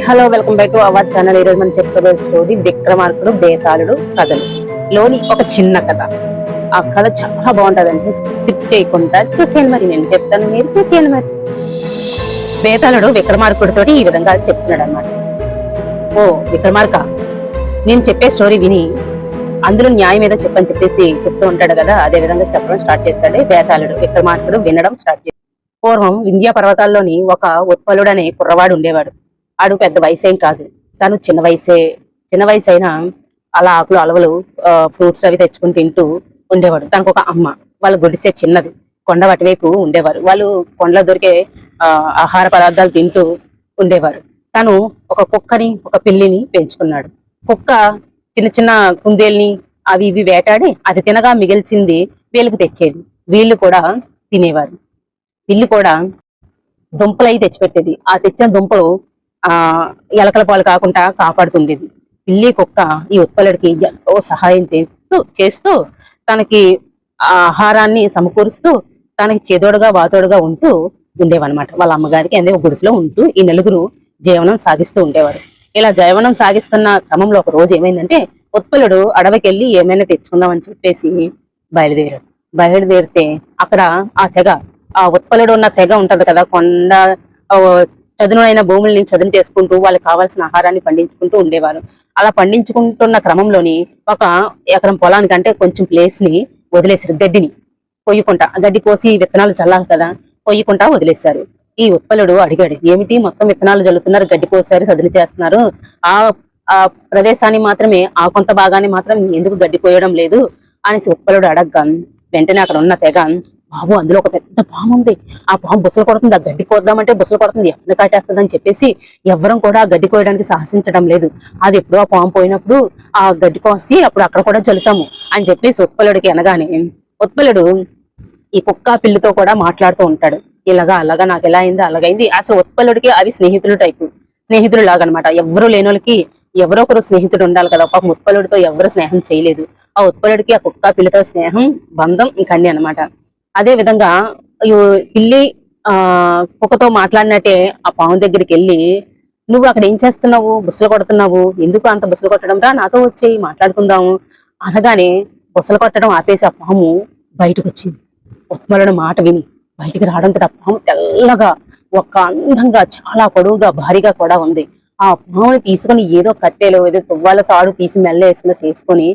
Hi hello welcome back to our channel. ఈరోజు రోజు మనం చెప్పుకోబోయే స్టోరీ విక్రమార్కుడు బేతాళుడు కథలు. లోని ఒక చిన్న కథ. ఆ కథ చాలా బాగుంటుందండి. సిప్ చేయకుండా చూసేయండి మరి. నేను చెప్తాను మీరు చూసేయండి మరి. బేతాళుడు విక్రమార్కుడితో ఈ విధంగా చెప్తున్నాడు అనమాట ఓ విక్రమార్క నేను చెప్పే స్టోరీ విని అందులో న్యాయం ఏదో చెప్పని చెప్పేసి చెప్తూ ఉంటాడు కదా అదే విధంగా చెప్పడం స్టార్ట్ చేస్తాడు బేతాళుడు. విక్రమార్కుడు వినడం స్టార్ట్ చేస్తాడు. పూర్వం వింధ్యా పర్వతాల్లోని ఒక ఉత్పలుడు అనే కుర్రవాడు ఉండేవాడు. ఆడు పెద్ద వయసేం కాదు. తను చిన్న వయసే చిన్న వయసు అయినా అలా ఆకులు అలవలు ఫ్రూట్స్ అవి తెచ్చుకుని తింటూ ఉండేవాడు. తనకు ఒక అమ్మ. వాళ్ళ గుడిసే చిన్నది. కొండ అటువైపు ఉండేవారు. వాళ్ళు కొండలో దొరికే ఆహార పదార్థాలు తింటూ ఉండేవారు. తను ఒక కుక్కని ఒక పిల్లిని పెంచుకున్నాడు. కుక్క చిన్న చిన్న కుందేల్ని అవి ఇవి వేటాడి అది తినగా మిగిల్చింది వీళ్ళకి తెచ్చేది. వీళ్ళు కూడా తినేవారు. పిల్లి కూడా దుంపలు అయి తెచ్చిపెట్టేది. ఆ తెచ్చిన దుంపలు ఆ ఎలకల పాలు కాకుండా కాపాడుతుంది. పిల్లి కుక్క ఈ ఉత్పలుడికి ఎంతో సహాయం చేస్తూ చేస్తూ తనకి ఆ ఆహారాన్ని సమకూరుస్తూ తనకి చేదోడుగా వాతోడుగా ఉంటూ ఉండేవన్నమాట. వాళ్ళ అమ్మగారికి అదే గుడిసెలో ఉంటూ ఈ నలుగురు జీవనం సాగిస్తూ ఉండేవారు. ఇలా జీవనం సాగిస్తున్న క్రమంలో ఒక రోజు ఏమైందంటే ఉత్పలుడు అడవికి వెళ్ళి ఏమైనా తెచ్చుకుందామని చెప్పేసి బయలుదేరాడు. బయలుదేరితే అక్కడ ఆ తెగ ఆ ఉత్పలుడు ఉన్న తెగ ఉంటది కదా కొండ ఆ, చదునైన భూముల్ని చదును చేసుకుంటూ వాళ్ళకి కావాల్సిన ఆహారాన్ని పండించుకుంటూ ఉండేవారు. అలా పండించుకుంటున్న క్రమంలోని ఒక ఎకరం పొలానికి అంటే కొంచెం ప్లేస్ని వదిలేశారు గడ్డిని. కొయ్యకుంటా. గడ్డి కోసి విత్తనాలు చల్లాలి కదా కొయ్యకుంటా వదిలేశారు. ఈ ఉత్పలుడు అడిగాడు ఏమిటి? మొత్తం విత్తనాలు జల్లుతున్నారు గడ్డి కోసారు చదును చేస్తున్నారు. ఆ ఆ ప్రదేశాన్ని మాత్రమే ఆ కొంత భాగాన్ని మాత్రం ఎందుకు గడ్డి కోయడం లేదు? అనేసి ఉత్పలుడు అడగ్గా వెంటనే అక్కడ ఉన్న తెగ బాబు అందులో ఒక పెద్ద పాము ఉంది. ఆ పాము బుసలు కొడుతుంది? ఆ గడ్డి కోద్దామంటే బుసలు కొడుతుంది. ఎక్కడ కాటేస్తుంది అని చెప్పేసి ఎవ్వరం కూడా ఆ గడ్డి కోయడానికి సాహసించడం లేదు. అది ఎప్పుడో ఆ పాము పోయినప్పుడు ఆ గడ్డి కోసి అప్పుడు అక్కడ కూడా చల్లుతాము అని చెప్పేసి ఉత్పలుడికి అనగానే ఉత్పలుడు ఈ కుక్క పిల్లితో కూడా మాట్లాడుతూ ఉంటాడు. ఇలాగా అలాగా నాకు ఎలా అయింది అలాగైంది అసలు ఉత్పలుడికి అవి స్నేహితులు టైపు స్నేహితులు లాగా అనమాట ఎవరు లేని వాళ్ళకి ఎవరో ఒకరు స్నేహితుడు ఉండాలి కదా. పాపం ఉత్పలుడితో ఎవరు స్నేహం చేయలేదు. ఆ ఉత్పలుడికి ఆ కుక్క పిల్లితో స్నేహం బంధం ఇంకన్నీ అన్నమాట అదే విధంగా పిల్లి ఆ కుక్కతో మాట్లాడినట్టే ఆ పాము దగ్గరికి వెళ్ళి నువ్వు అక్కడ ఏం చేస్తున్నావు? బుసలు కొడుతున్నావు? ఎందుకు అంత బుసలు కొట్టడం రా? నాతో వచ్చి మాట్లాడుకుందాము అనగానే బుసలు కొట్టడం ఆపేసి ఆ పాము బయటకు వచ్చింది ఉత్మలుడు మాట విని బయటికి రావడంతో ఆ పాము తెల్లగా ఒక అందంగా చాలా పొడవుగా భారీగా కూడా ఉంది. ఆ పాముని తీసుకొని ఏదో కట్టేలో ఏదో తువ్వాల తాడు తీసి మెల్ల వేసుకుని తీసుకొని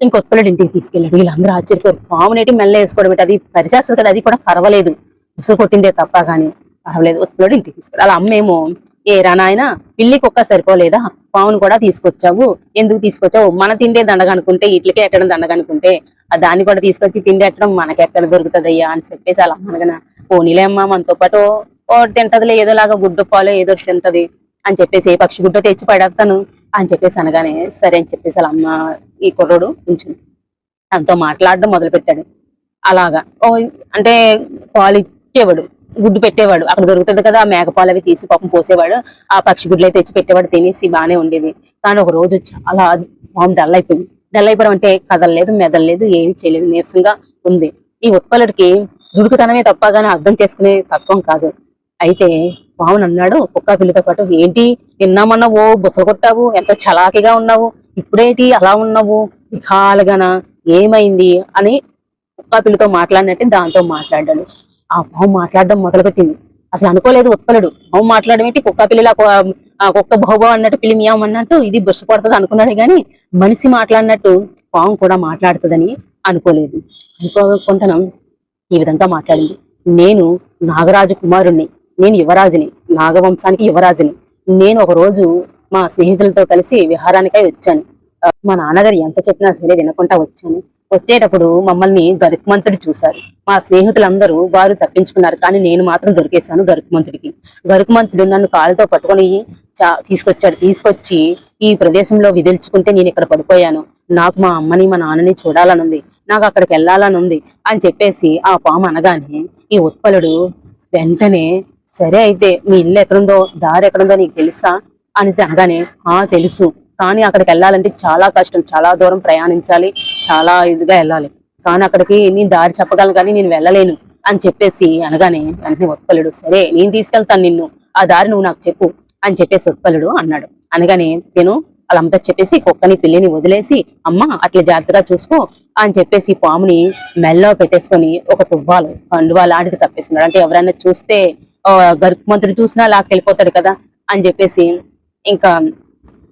ఇంకొత్తలుడు ఇంటికి తీసుకెళ్ళాడు. వీళ్ళందరూ ఆశ్చర్యపోయారు. పామునేటి మెల్ల వేసుకోవడం అది పరిచేస్తుంది కదా అది కూడా పర్వాలేదు. ముసుగు కొట్టిందే తప్ప కానీ పర్వాలేదు. ఉత్తలుడు ఇంటికి తీసుకెళ్ళి అలా అమ్మేమో ఏ నాయన పిల్లికి ఒక్క సరిపోలేదా? పావును కూడా తీసుకొచ్చావు. ఎందుకు తీసుకొచ్చావు? మన తిండే దండగనుకుంటే ఇట్లకే ఎక్కడం దండగనుకుంటే ఆ దాన్ని కూడా తీసుకొచ్చి తిండి ఎట్టడం మనకి ఎక్కడ దొరుకుతుంది అయ్యా అని చెప్పేసి అలా అనగన పోనీలే అమ్మా మనతో పాటు ఓ తింటదిలే ఏదోలాగా గుడ్డు పాలు ఏదో తింటది అని చెప్పేసి ఏ పక్షి గుడ్డ తెచ్చి పడేస్తాను. అని చెప్పేసి అనగానే సరే అని చెప్పేసి వాళ్ళ అమ్మ ఈ కుర్రోడు ఉంచు తనతో మాట్లాడడం మొదలు పెట్టాడు అలాగా. ఓ అంటే పాలు ఇచ్చేవాడు గుడ్డు పెట్టేవాడు. అక్కడ దొరుకుతుంది కదా ఆ మేకపాలు అవి తీసి పాపం పోసేవాడు. ఆ పక్షి గుడ్లు అయితే తెచ్చి పెట్టేవాడు తినేసి బాగానే ఉండేది. కానీ ఒక రోజు చాలా పాము డల్ అయిపోయింది. డల్ అయిపోవడం అంటే కదలలేదు మెదలలేదు ఏమి చేయలేదు నీరసంగా ఉంది. ఈ ఉత్పలుడికి దుడుకుతనమే తప్ప కానీ అర్థం చేసుకునే తత్వం కాదు. అయితే పావును అన్నాడు కుక్క పిల్లితో పాటు ఏంటి తిన్నామన్నావు బుస కొట్టావు ఎంత చలాకిగా ఉన్నావు ఇప్పుడేంటి అలా ఉన్నావు విహాలుగానా ఏమైంది? అని కుక్క పిల్లితో మాట్లాడినట్టు దాంతో మాట్లాడాడు. ఆ పాము మాట్లాడడం మొదలుపెట్టింది. అసలు అనుకోలేదు ఉత్పలుడు పాము మాట్లాడడం ఏంటి? కుక్క పిల్లల కుక్క బహుభావం అన్నట్టు పిల్లి మియాం అన్నట్టు ఇది బుస కొడుతుంది అనుకున్నాడు కానీ మనిషి మాట్లాడినట్టు పాము కూడా మాట్లాడుతుందని అనుకోలేదు. అనుకోకుండాను ఈ విధంగా మాట్లాడింది. నేను నాగరాజు కుమారుణ్ణి. నేను యువరాజుని నాగవంశానికి యువరాజుని. నేను ఒక రోజు మా స్నేహితులతో కలిసి విహారానికై వచ్చాను. మా నాన్నగారు ఎంత చెప్పినా సరే వినకుండా వచ్చాను. వచ్చేటప్పుడు మమ్మల్ని గరుకుమంతుడు చూశారు. మా స్నేహితులందరూ వారు తప్పించుకున్నారు కానీ నేను మాత్రం దొరికేశాను గరుకుమంతుడికి. గరుకుమంతుడు నన్ను కాళ్ళతో పట్టుకొని చా తీసుకొచ్చాడు. తీసుకొచ్చి ఈ ప్రదేశంలో విదిల్చుకుంటే నేను ఇక్కడ పడిపోయాను. నాకు మా అమ్మని మా నాన్నని చూడాలనుంది. నాకు అక్కడికి వెళ్ళాలనుంది అని చెప్పేసి ఆ పాము అనగానే ఈ ఉత్పలుడు వెంటనే సరే అయితే మీ ఇల్లు ఎక్కడుందో దారి ఎక్కడుందో నీకు తెలుసా? అనేసి అనగానే ఆ తెలుసు. కానీ అక్కడికి వెళ్ళాలంటే చాలా కష్టం. చాలా దూరం ప్రయాణించాలి. చాలా ఇదిగా వెళ్ళాలి. కానీ అక్కడికి నేను దారి చెప్పగలను కానీ నేను వెళ్ళలేను. అని చెప్పేసి అనగానే వెంటనే ఉత్పలుడు సరే నేను తీసుకెళ్తాను నిన్ను. ఆ దారి నువ్వు నాకు చెప్పు. అని చెప్పేసి ఉత్పలుడు అన్నాడు. అనగానే నేను వాళ్ళంతా చెప్పేసి కుక్కని పిల్లిని వదిలేసి అమ్మ అట్లా జాగ్రత్తగా చూసుకో. అని చెప్పేసి పాముని మెల్లో పెట్టేసుకొని ఒక తువ్వాలు కండువా లాంటిది తప్పేసుకున్నాడు. అంటే ఎవరైనా చూస్తే ఆ, మంత్రి చూసినా లాక్కెళ్ళిపోతాడు కదా అని చెప్పేసి ఇంకా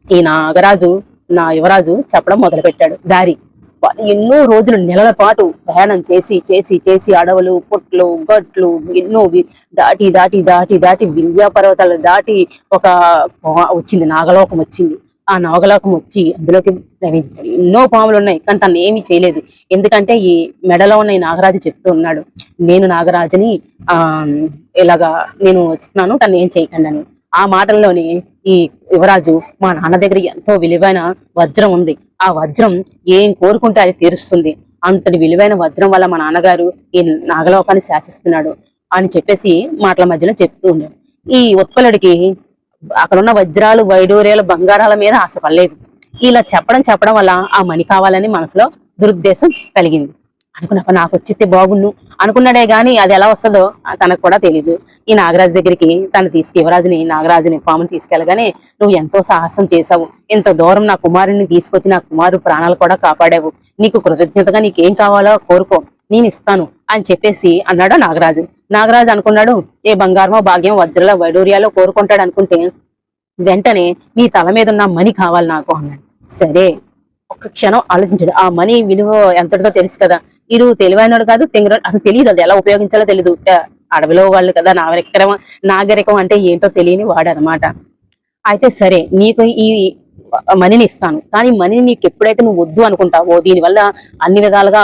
ఈ నాగరాజు నా యువరాజు చెప్పడం మొదలుపెట్టాడు. దారి. ఎన్నో రోజులు నెలల పాటు ప్రయాణం చేసి చేసి చేసి అడవులు పుట్లు గట్లు ఎన్నో వి- దాటి దాటి దాటి దాటి వింధ్యా పర్వతాలు దాటి ఒక వచ్చింది నాగలోకం వచ్చింది. ఆ నాగలోకం వచ్చి అందులోకి ఎన్నో పాములు ఉన్నాయి కానీ తను ఏమీ చేయలేదు. ఎందుకంటే ఈ మెడలో ఉన్న ఈ నాగరాజు చెప్తూ ఉన్నాడు నేను నాగరాజుని ఆ ఇలాగా నేను వస్తున్నాను తను ఏం చేయకండి అని. ఆ మాటల్లోనే ఈ యువరాజు మా నాన్న దగ్గర ఎంతో విలువైన వజ్రం ఉంది. ఆ వజ్రం ఏం కోరుకుంటే అది తీరుస్తుంది. అంతటి విలువైన వజ్రం వల్ల మా నాన్నగారు ఈ నాగలోకాన్ని శాసిస్తున్నాడు అని చెప్పేసి మాటల మధ్యలో చెప్తూ ఉండాడు ఈ ఉత్పలుడికి అక్కడ ఉన్న వజ్రాలు వైడూర్యాలు బంగారాల మీద ఆశపడలేదు ఇలా చెప్పడం చెప్పడం వల్ల ఆ మణి కావాలని మనసులో దురుద్దేశం కలిగింది. అనుకున్నప్పుడు నాకు వచ్చితే బాగుండు. అనుకున్నాడే గాని అది ఎలా వస్తుందో తనకు కూడా తెలియదు ఈ నాగరాజు దగ్గరికి తను తీసుకు యువరాజుని నాగరాజుని పాముని తీసుకెళ్ళగానే నువ్వు ఎంతో సాహసం చేశావు. ఇంత దూరం నా కుమారుని తీసుకొచ్చి నా కుమారు ప్రాణాలు కూడా కాపాడావు. నీకు కృతజ్ఞతగా నీకేం కావాలో కోరుకో. నేను ఇస్తాను అని చెప్పేసి అన్నాడు నాగరాజు. నాగరాజు అనుకున్నాడు ఏ బంగారమో భాగ్యం వజ్రల వైడూర్యాలో కోరుకుంటాడు అనుకుంటే వెంటనే నీ తల మీద ఉన్న మనీ కావాలి నాకు అన్నాడు. సరే ఒక్క క్షణం ఆలోచించాడు. ఆ మనీ విలువ ఎంతటిదో తెలుసు కదా. ఇరు తెలివైనడు కాదు తెంగర అసలు తెలియదు అది ఎలా ఉపయోగించాలో తెలియదు అడవిలో వాళ్ళు కదా నాగరికం నాగరికం అంటే ఏంటో తెలియని వాడు అనమాట అయితే సరే నీకు ఈ మనీని ఇస్తాను. కానీ మనీని నీకు ఎప్పుడైతే నువ్వు వద్దు అనుకుంటావో దీనివల్ల అన్ని విధాలుగా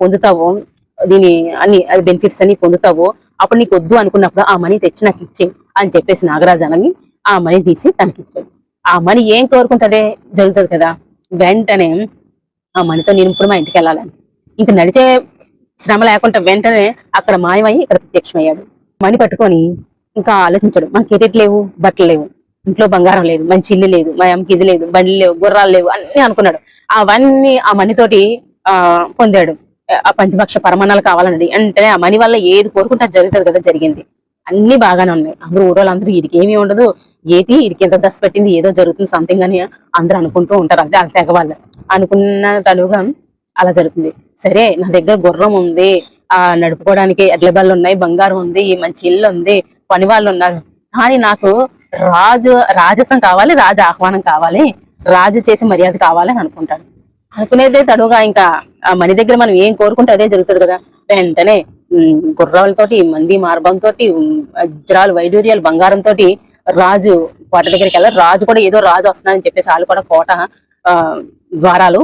పొందుతావో దీని అన్ని బెనిఫిట్స్ అన్ని పొందుతావో అప్పుడు నీకు వద్దు అనుకున్నప్పుడు ఆ మనీ తెచ్చి నాకు ఇచ్చే అని చెప్పేసి నాగరాజు అనని ఆ మనీ తీసి తనకి ఇచ్చాడు. ఆ మనీ ఏం కోరుకుంటుందే జరుగుతుంది కదా? వెంటనే ఆ మనీతో నేను ఇప్పుడు మా ఇంటికి వెళ్ళాలని ఇంక నడిచే శ్రమ లేకుండా వెంటనే అక్కడ మాయమై ఇక్కడ ప్రత్యక్షమయ్యాడు. మణి పట్టుకొని ఇంకా ఆలోచించాడు. మనకి ఎటెట్ లేవు బట్టలు లేవు ఇంట్లో బంగారం లేదు మంచి ఇల్లు లేదు మా అమ్మకి ఇది లేదు బండ్లు లేవు గుర్రాలు లేవు అన్ని అనుకున్నాడు. అవన్నీ ఆ మణితోటి ఆ పొందాడు. ఆ పంచపక్ష పరమాణాలు కావాలని అంటే ఆ మనీ వల్ల ఏది కోరుకుంటే అది జరుగుతుంది కదా జరిగింది. అన్ని బాగానే ఉన్నాయి. అందరూ ఊరోళ్ళందరూ వీడికి ఏమీ ఉండదు. ఏటి వీడికి ఎంత దశ పెట్టింది ఏదో జరుగుతుంది సంథింగ్ అని అందరూ అనుకుంటూ ఉంటారు. అంతే వాళ్ళ తెగ వాళ్ళు. అనుకున్న తనుగా అలా జరుగుతుంది. సరే నా దగ్గర గుర్రం ఉంది. ఆ నడుపుకోవడానికి ఎడ్లబళ్ళు ఉన్నాయి బంగారం ఉంది మంచి ఇల్లు ఉంది పని వాళ్ళు ఉన్నారు. కానీ నాకు రాజు రాజసం కావాలి రాజు ఆహ్వానం కావాలి రాజు చేసే మర్యాద కావాలి అని అనుకుంటాడు అనుకునేదే తడుగా ఇంకా ఆ మణి దగ్గర మనం ఏం కోరుకుంటే అదే జరుగుతుంది కదా. వెంటనే గుర్రాలతోటి మంది మార్బంతో వజ్రాలు వైడూర్యాలు బంగారం తోటి రాజు కోట దగ్గరికి వెళ్ళారు రాజు కూడా ఏదో రాజు వస్తున్నాడని చెప్పేసి వాళ్ళు కూడా కోట ఆ ద్వారాలు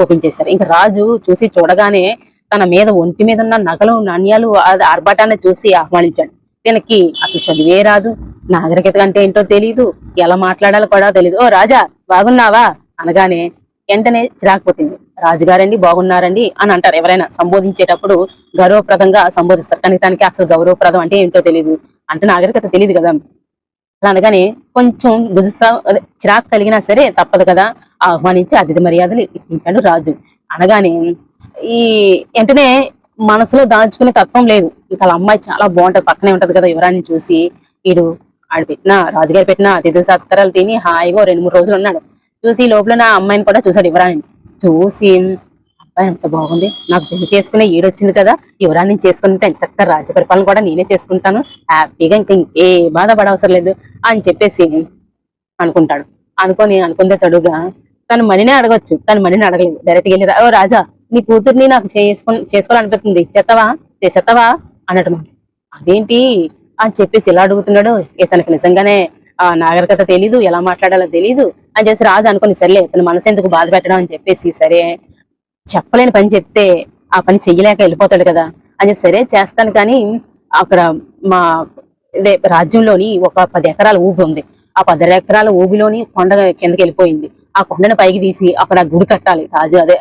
ఓపెన్ చేశారు. ఇంకా రాజు చూసి చూడగానే తన మీద ఒంటి మీద ఉన్న నగలు నాణ్యాలు అది ఆర్భాటాన్ని చూసి ఆహ్వానించాడు. దీనికి అసలు చదివే రాదు. నాగరికత అంటే ఏంటో తెలియదు ఎలా మాట్లాడాలో కూడా తెలియదు ఓ రాజా బాగున్నావా? అనగానే వెంటనే చిరాకు పుట్టింది రాజుగారండి బాగున్నారండి అని అంటారు. ఎవరైనా సంబోధించేటప్పుడు గౌరవప్రదంగా సంబోధిస్తారు. కానీ తనకి అసలు గౌరవప్రదం అంటే ఏంటో తెలియదు అంటే నాగరికత తెలియదు కదా. అలా అనగానే కొంచెం గుజుసా చిరాకు కలిగినా సరే తప్పదు కదా. ఆహ్వానించి అతిథి మర్యాదలు ఇప్పించాడు రాజు. అనగానే ఈ వెంటనే మనసులో దాచుకునే తత్వం లేదు. ఇంకా అమ్మాయి చాలా బాగుంటది. పక్కనే ఉంటది కదా యువరాన్ని చూసి. వీడు ఆడు పెట్టిన రాజుగారు పెట్టిన అతిథి సత్కారాలు తిని హాయిగా రెండు మూడు రోజులు ఉన్నాడు. చూసి లోపల నా అమ్మాయిని కూడా చూసాడు యువరాణి చూసి అబ్బాయి ఎంత బాగుంది. నాకు పెళ్ళి చేసుకునే ఈడొచ్చింది కదా. యువరాన్ని చేసుకుంటే చక్కగా రాజ్య పరిపాలన కూడా నేనే చేసుకుంటాను. హ్యాపీగా ఇంకా ఏ బాధ పడవసరం లేదు అని చెప్పేసి అనుకుంటాడు. అనుకొని అనుకుందే తడుగా తను మనీనే అడగొచ్చు. తను మనీని అడగలేదు. డైరెక్ట్ వెళ్ళి ఓ రాజా నీ కూతుర్ని నాకు చేసుకో చేసుకోవాలనిపిస్తుంది. చెత్తవా చేసేత్తవా అన్నట్టు అదేంటి? అని చెప్పేసి ఇలా అడుగుతున్నాడు ఇతనికి నిజంగానే ఆ నాగరికత తెలీదు. ఎలా మాట్లాడాలో తెలీదు. అని చెప్పేసి రాజు అనుకుని సరే తన మనసు ఎందుకు బాధ పెట్టడం అని చెప్పేసి సరే చెప్పలేని పని చెప్తే ఆ పని చెయ్యలేక వెళ్ళిపోతాడు కదా అని చెప్పి సరే చేస్తాను కానీ అక్కడ మా ఇదే రాజ్యంలోని ఒక పది ఎకరాల ఊబి ఉంది. ఆ పది ఎకరాల ఊబిలోని కొండ కిందకి వెళ్ళిపోయింది. ఆ కొండను పైకి తీసి అక్కడ గుడి కట్టాలి. రాజు అదే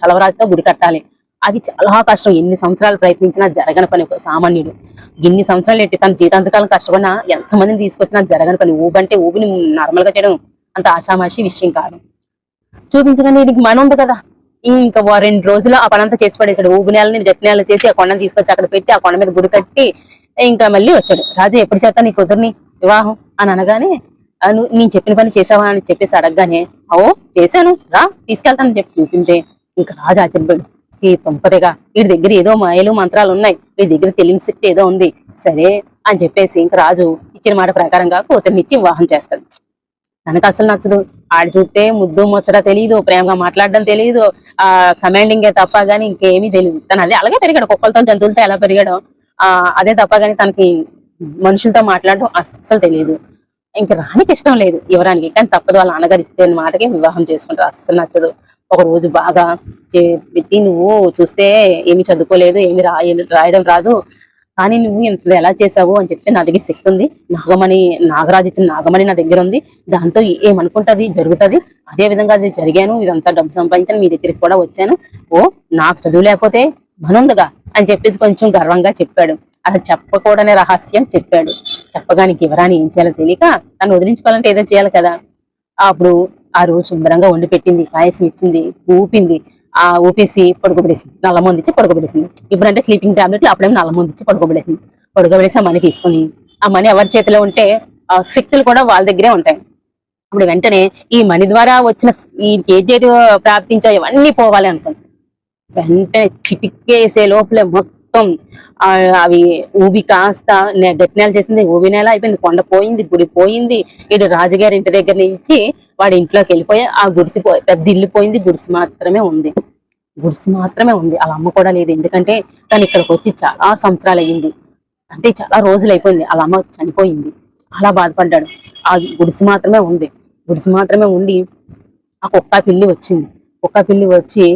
చలవరాజుతో గుడి కట్టాలి. అది చాలా కష్టం. ఎన్ని సంవత్సరాలు ప్రయత్నించినా జరగని పని ఒక సామాన్యుడు. ఎన్ని సంవత్సరాలు ఎట్టి తన జీతాంతకాలం కష్టపడినా ఎంతమందిని తీసుకొచ్చినా జరగని పని. ఊబంటే ఊబిని నార్మల్గా చేయడం అంత ఆషామాషి విషయం కాదు. చూపించగానే నీకు మన ఉంది కదా? ఇంకా ఓ రెండు రోజులు ఆ పనంతా చేసి పడేశాడు. ఊబి నేలని నేల చేసి ఆ కొండను తీసుకొచ్చి అక్కడ పెట్టి ఆ కొండ మీద గుడి కట్టి ఇంకా మళ్ళీ వచ్చాడు. రాజు ఎప్పుడు చేస్తా నీ కుదురుని వివాహం? అని అనగానే నేను చెప్పిన పని చేసావా? అని చెప్పేసి అడగగానే ఓ చేశాను. రా తీసుకెళ్తానని చెప్పి చూపింటే ఇంకా రాజు ఆశ్చర్యపోయాడు. ఈ తుంపదేగా వీడి దగ్గర ఏదో మాయలు మంత్రాలు ఉన్నాయి. వీడి దగ్గర తెలియని శక్తి ఏదో ఉంది. సరే అని చెప్పేసి ఇంకా రాజు ఇచ్చిన మాట ప్రకారంగా కూతుర్ని ఇచ్చి వివాహం చేస్తాడు. తనకు అసలు నచ్చదు. ఆడ చూస్తే ముద్దు ముచ్చట తెలియదు ప్రేమగా మాట్లాడడం తెలియదు ఆ కమాండింగే తప్ప గానీ ఇంకేమీ తెలియదు తను అదే అలాగే పెరిగాడు కుక్కలతో జంతువులతో ఎలా పెరిగాడో. ఆ అదే తప్ప గానీ తనకి మనుషులతో మాట్లాడడం అస్సలు తెలియదు ఇంకా రానికి ఇష్టం లేదు యువరానికి కానీ తప్పదు వాళ్ళ నాన్నగారు ఇచ్చే మాటకి వివాహం చేసుకుంటారు. అస్సలు నచ్చదు. ఒక రోజు బాగా చే- పెట్టి నువ్వు చూస్తే ఏమి చదువుకోలేదు ఏమి రాయ రాయడం రాదు. కానీ నువ్వు ఇంత ఎలా చేసావు అని చెప్తే నా దగ్గర శక్తి ఉంది. నాగమణి నాగరాజు ఇచ్చిన నాగమణి నా దగ్గర ఉంది. దాంతో ఏమనుకుంటుంది? జరుగుతుంది. అదే విధంగా అది జరిగాను. ఇదంతా డబ్బు సంపాదించాను మీ దగ్గరికి కూడా వచ్చాను. ఓ నాకు చదువు లేకపోతే మనుందిగా అని చెప్పేసి కొంచెం గర్వంగా చెప్పాడు. అలా చెప్పకూడని రహస్యం చెప్పాడు. చెప్పగానికి ఎవరాని ఏం చేయాలో తెలియక తను వదిలించుకోవాలంటే ఏదో చేయాలి కదా. అప్పుడు ఆ రోజు శుభ్రంగా వండి పెట్టింది పాయసం ఇచ్చింది ఊపింది ఆ ఊపేసి పడుకోబెడేసింది నల్ల మంది ఇచ్చి పడుకోబెడేసింది ఇప్పుడంటే స్లీపింగ్ టాబ్లెట్లు అప్పుడేమో నల్ల మంది ఇచ్చి పడుకోబెడేసింది పడుకోబెడేసి ఆ మనీ తీసుకుని ఆ మనీ ఎవరి చేతిలో ఉంటే ఆ శక్తులు కూడా వాళ్ళ దగ్గరే ఉంటాయి. అప్పుడు వెంటనే ఈ మనీ ద్వారా వచ్చిన ఈ ఏజేటి ప్రాప్తించో ఇవన్నీ పోవాలి అనుకుంది వెంటనే చిటికేసే లోపలే మొత్తం మొత్తం అవి ఊబి కాస్త నే- గట్టి చేసింది ఊబి నేల అయిపోయింది కొండ పోయింది గుడి పోయింది. ఇటు రాజుగారి ఇంటి దగ్గర నుంచి వాడి ఇంట్లోకి వెళ్ళిపోయి ఆ గుడిసి పోయి పెద్ద ఇల్లు పోయింది గుడిసి మాత్రమే ఉంది. గుడిసి మాత్రమే ఉంది. అలా అమ్మ కూడా లేదు. ఎందుకంటే తను ఇక్కడికి వచ్చి చాలా సంవత్సరాలు అయ్యింది. అంటే చాలా రోజులు అయిపోయింది. అలా అమ్మ చనిపోయింది. చాలా బాధపడ్డాడు. ఆ గుడిసి మాత్రమే ఉంది. గుడిసి మాత్రమే ఉండి ఆ కుక్క పిల్లి వచ్చింది. కుక్క పిల్లి వచ్చి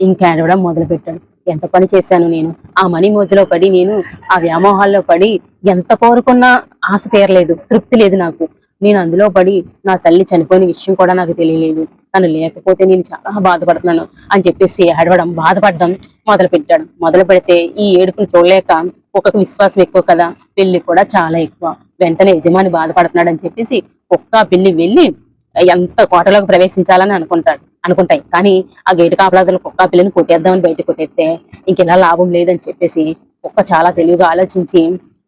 ఇంకా ఏడవడం మొదలు పెట్టాడు ఎంత పని చేశాను నేను? ఆ మనీ మోజులో పడి నేను ఆ వ్యామోహాల్లో పడి ఎంత కోరుకున్నా ఆశ తీరలేదు తృప్తి లేదు నాకు. నేను అందులో పడి నా తల్లి చనిపోయిన విషయం కూడా నాకు తెలియలేదు. తను లేకపోతే నేను చాలా బాధపడుతున్నాను అని చెప్పేసి ఏడవడం బాధపడడం మొదలు పెట్టాడు మొదలు పెడితే ఈ ఏడుపుని చూడలేక కుక్కకు విశ్వాసం ఎక్కువ కదా పెళ్ళి కూడా చాలా ఎక్కువ. వెంటనే యజమాని బాధపడుతున్నాడు అని చెప్పేసి కుక్క పెళ్ళి వెళ్ళి ఎంత కోటలోకి ప్రవేశించాలని అనుకుంటాడు అనుకుంటాయి. కానీ ఆ గేటు కాపలాదలు కుక్క పిల్లని కొట్టేద్దామని బయట కొట్టేస్తే ఇంకెలా లాభం లేదని చెప్పేసి కుక్క చాలా తెలివిగా ఆలోచించి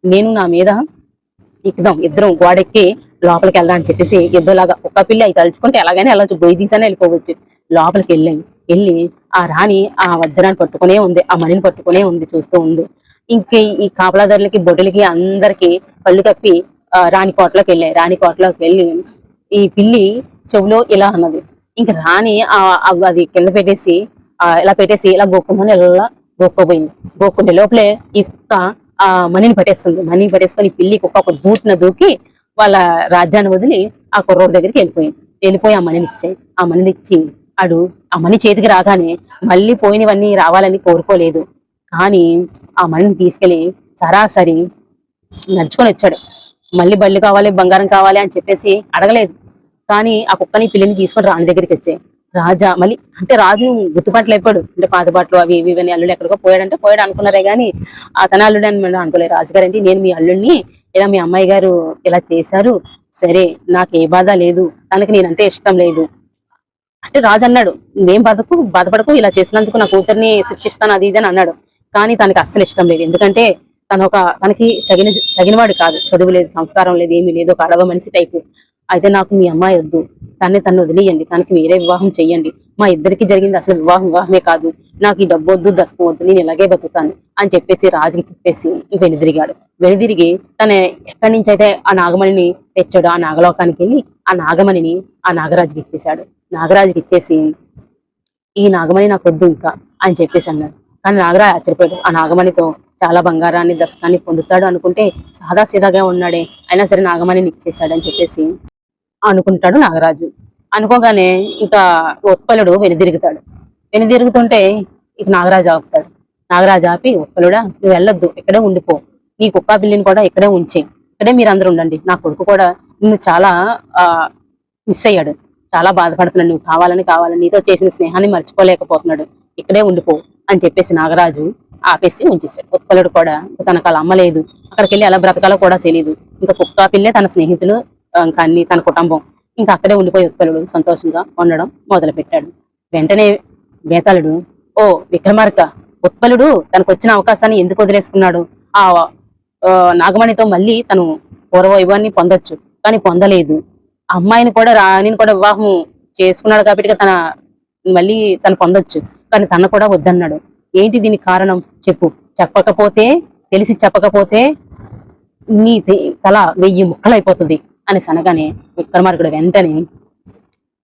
నేను నా మీద ఎక్కుదాం ఇద్దరం గోడెక్కి లోపలికి వెళ్దాం అని చెప్పేసి ఎద్దులాగా కుక్క పిల్లి అవి తలుచుకుంటే ఎలాగైనా వెళ్ళొచ్చు గొయ్యి తీసానే వెళ్ళిపోవచ్చు. లోపలికి వెళ్ళాం వెళ్ళి ఆ రాణి ఆ వజ్రాన్ని పట్టుకునే ఉంది ఆ మణిని పట్టుకునే ఉంది చూస్తూ ఉంది. ఇంక ఈ కాపలాదారులకి బొడ్డులకి అందరికి కళ్ళు కప్పి ఆ, రాణి కోటలోకి వెళ్ళాయి రాణి కోటలోకి వెళ్ళి ఈ పిల్లి చెవులో ఇలా అన్నది. ఇంక రాణి అది కింద పెట్టేసి ఇలా పెట్టేసి ఇలా గోక్కుమని ఇలా గోక్కోపోయింది గోక్కుంటే లోపలే ఈ కుక్క ఆ మణిని పట్టేస్తుంది. మణిని పట్టేసుకొని ఈ పిల్లి కుక్క ఒక దూటిన దూకి వాళ్ళ రాజ్యాన్ని వదిలి ఆ కుర్రోడి దగ్గరికి వెళ్ళిపోయింది. వెళ్ళిపోయి ఆ మణిని ఇచ్చాయి. ఆ మణిని ఇచ్చి అడు ఆ మణి చేతికి రాగానే మళ్ళీ పోయినవన్నీ రావాలని కోరుకోలేదు. కానీ ఆ మణిని తీసుకెళ్ళి సరాసరి నడుచుకొని వచ్చాడు. మళ్ళీ బళ్ళు కావాలి బంగారం కావాలి అని చెప్పేసి అడగలేదు. కానీ ఆ కుక్కని పిల్లిని తీసుకొని రాణి దగ్గరికి వచ్చాయి రాజా మళ్ళీ అంటే రాజు గుర్తుపట్టలేపాడు అంటే పాతబాట్లు అవి ఇవి ఇవన్నీ అల్లుడు ఎక్కడికో పోయాడంటే పోయాడు అనుకున్నారే కానీ ఆ తన అల్లుడు అని మేము అనుకోలేదు. రాజుగారు అంటే నేను మీ అల్లుడిని ఇలా మీ అమ్మాయి గారు ఇలా చేశారు. సరే నాకు ఏ బాధ లేదు. తనకి నేనంటే ఇష్టం లేదు. అంటే రాజు అన్నాడు నేను బాధకు బాధపడకు ఇలా చేసినందుకు నా కూతుర్ని శిక్షిస్తాను అది ఇది అని అన్నాడు. కానీ తనకి అస్సలు ఇష్టం లేదు. ఎందుకంటే తను ఒక తనకి తగిన తగినవాడు కాదు. చదువు లేదు సంస్కారం లేదు ఏమీ లేదు ఒక అడవ మనిషి టైపు. అయితే నాకు మీ అమ్మాయి వద్దు. తన్ని తను వదిలేయండి. తనకి వేరే వివాహం చెయ్యండి. మా ఇద్దరికి జరిగింది అసలు వివాహం వివాహమే కాదు. నాకు ఈ డబ్బు వద్దు దశకం వద్దు నేను ఇలాగే బతుకుతాను అని చెప్పేసి రాజుకి చెప్పేసి వెనుదిరిగాడు. వెనుదిరిగి తన ఎక్కడి నుంచి అయితే ఆ నాగమణిని తెచ్చాడు ఆ నాగలోకానికి వెళ్ళి ఆ నాగమణిని ఆ నాగరాజుకి ఇచ్చేశాడు. నాగరాజుకి ఇచ్చేసి ఈ నాగమణి నాకు వద్దు ఇంకా అని చెప్పేసి అన్నాడు. కానీ నాగరాజు ఆశ్చర్యపోయాడు. ఆ నాగమణితో చాలా బంగారాన్ని దశకాన్ని పొందుతాడు అనుకుంటే సాదా సీదాగా ఉన్నాడే. అయినా సరే నాగమణి నిచ్చేశాడని చెప్పేసి అనుకుంటాడు నాగరాజు. అనుకోగానే ఇంకా ఉత్పలుడు వెనుదిరుగుతాడు. వెనుదిరుగుతుంటే ఇక నాగరాజు ఆపుతాడు నాగరాజు ఆపి ఉత్పలుడా నువ్వు వెళ్ళొద్దు ఇక్కడే ఉండిపో. నీ కుక్క బిల్లిని కూడా ఇక్కడే ఉంచి. ఇక్కడే మీరు అందరూ ఉండండి. నా కొడుకు కూడా నిన్ను చాలా ఆ మిస్ అయ్యాడు. చాలా బాధపడుతున్నాడు. నువ్వు కావాలని కావాలని నీతో చేసిన స్నేహాన్ని మర్చిపోలేకపోతున్నాడు. ఇక్కడే ఉండిపో అని చెప్పేసి నాగరాజు ఆపేసి ఉంచేశాడు ఉత్పలుడు కూడా ఇంకా తనకు అలా అమ్మలేదు. అక్కడికి వెళ్ళి ఎలా బ్రతకాలో కూడా తెలియదు ఇంకా కుక్క పిల్లే తన స్నేహితులు ఇంకా అన్ని తన కుటుంబం. ఇంకా అక్కడే ఉండిపోయి ఉత్పలుడు సంతోషంగా ఉండడం మొదలుపెట్టాడు. వెంటనే వేతాళుడు ఓ విక్రమార్క ఉత్పలుడు తనకు వచ్చిన అవకాశాన్ని ఎందుకు వదిలేసుకున్నాడు? ఆ నాగమణితో మళ్ళీ తను పూర్వ వైభవాన్ని పొందొచ్చు కానీ పొందలేదు. అమ్మాయిని కూడా రాణిని కూడా వివాహం చేసుకున్నాడు కాబట్టి తన మళ్ళీ తను పొందొచ్చు కానీ తన కూడా వద్దన్నాడు. ఏంటి దీని కారణం చెప్పు. చెప్పకపోతే తెలిసి చెప్పకపోతే నీ తల వెయ్యి ముక్కలైపోతుంది అని అనగానే విక్రమార్కుడు వెంటనే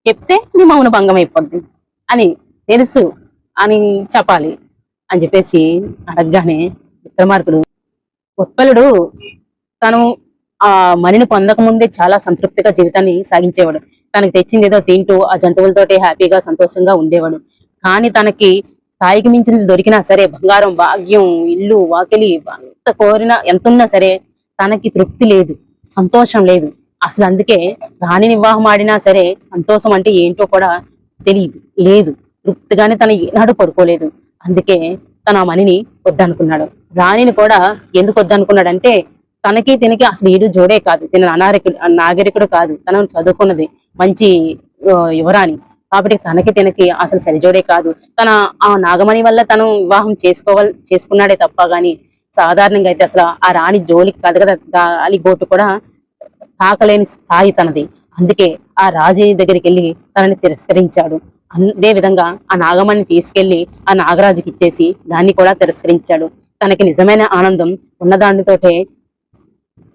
చెప్తే నీ మౌన భంగం అయిపోద్ది అని తెలుసు అని చెప్పాలి అని చెప్పేసి అడగగానే విక్రమార్కుడు ఉత్పలుడు తను ఆ మణిని పొందక ముందే చాలా సంతృప్తిగా జీవితాన్ని సాగించేవాడు. తనకి తెచ్చింది ఏదో తింటూ ఆ జంతువులతోటి హ్యాపీగా సంతోషంగా ఉండేవాడు. కానీ తనకి స్థాయికి మించినది దొరికినా సరే బంగారం భాగ్యం ఇల్లు వాకిలి ఎంత కోరినా ఎంత ఉన్నా సరే తనకి తృప్తి లేదు సంతోషం లేదు. అసలు అందుకే రాణిని వివాహం ఆడినా సరే సంతోషం అంటే ఏంటో కూడా తెలియదు లేదు. తృప్తిగానే తను ఏనాడు పడుకోలేదు. అందుకే తన ఆ మణిని వద్దనుకున్నాడు. రాణిని కూడా ఎందుకు వద్దనుకున్నాడంటే తనకి తినకి అసలు ఏడు జోడే కాదు. తిన అనాగరికుడు నాగరికుడు కాదు. తనను చదువుకున్నది మంచి యువరాణి. కాబట్టి తనకి తినకి అసలు సరిజోడే కాదు. తన ఆ నాగమణి వల్ల తను వివాహం చేసుకోవాలి చేసుకున్నాడే తప్ప గాని సాధారణంగా అయితే అసలు ఆ రాణి జోలికి కాదు కదా గాలి గోటు కూడా తాకలేని స్థాయి తనది. అందుకే ఆ రాజు దగ్గరికి వెళ్ళి తనని తిరస్కరించాడు. అదే విధంగా ఆ నాగమణిని తీసుకెళ్ళి ఆ నాగరాజుకి ఇచ్చేసి దాన్ని కూడా తిరస్కరించాడు. తనకి నిజమైన ఆనందం ఉన్న దానితోటే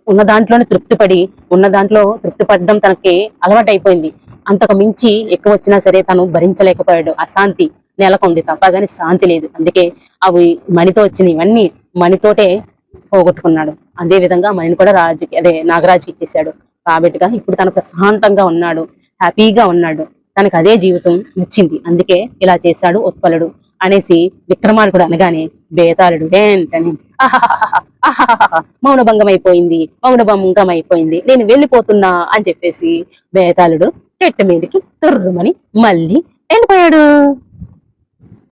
ఉన్న దాంట్లోనే తృప్తిపడి ఉన్న దాంట్లో తృప్తి పడడం తనకి అలవాటైపోయింది. అంతకు మించి ఎక్కువ వచ్చినా సరే తను భరించలేకపోయాడు. అశాంతి నెలకొంది తప్ప గాని శాంతి లేదు. అందుకే అవి మణితో వచ్చిన ఇవన్నీ మణితోటే పోగొట్టుకున్నాడు. అదే విధంగా మణిని కూడా రాజుకి అదే నాగరాజుకి ఇచ్చేశాడు. కాబట్టిగా ఇప్పుడు తను ప్రశాంతంగా ఉన్నాడు. హ్యాపీగా ఉన్నాడు. తనకు అదే జీవితం నచ్చింది. అందుకే ఇలా చేశాడు ఉత్పలుడు అనేసి విక్రమార్కుడు అనగానే బేతాళుడు వెంటనే మౌనభంగం అయిపోయింది మౌనభంగం అయిపోయింది నేను వెళ్ళిపోతున్నా అని చెప్పేసి బేతాళుడు చెట్టు మీదకి తుర్రుమని మళ్ళీ వెళ్ళిపోయాడు.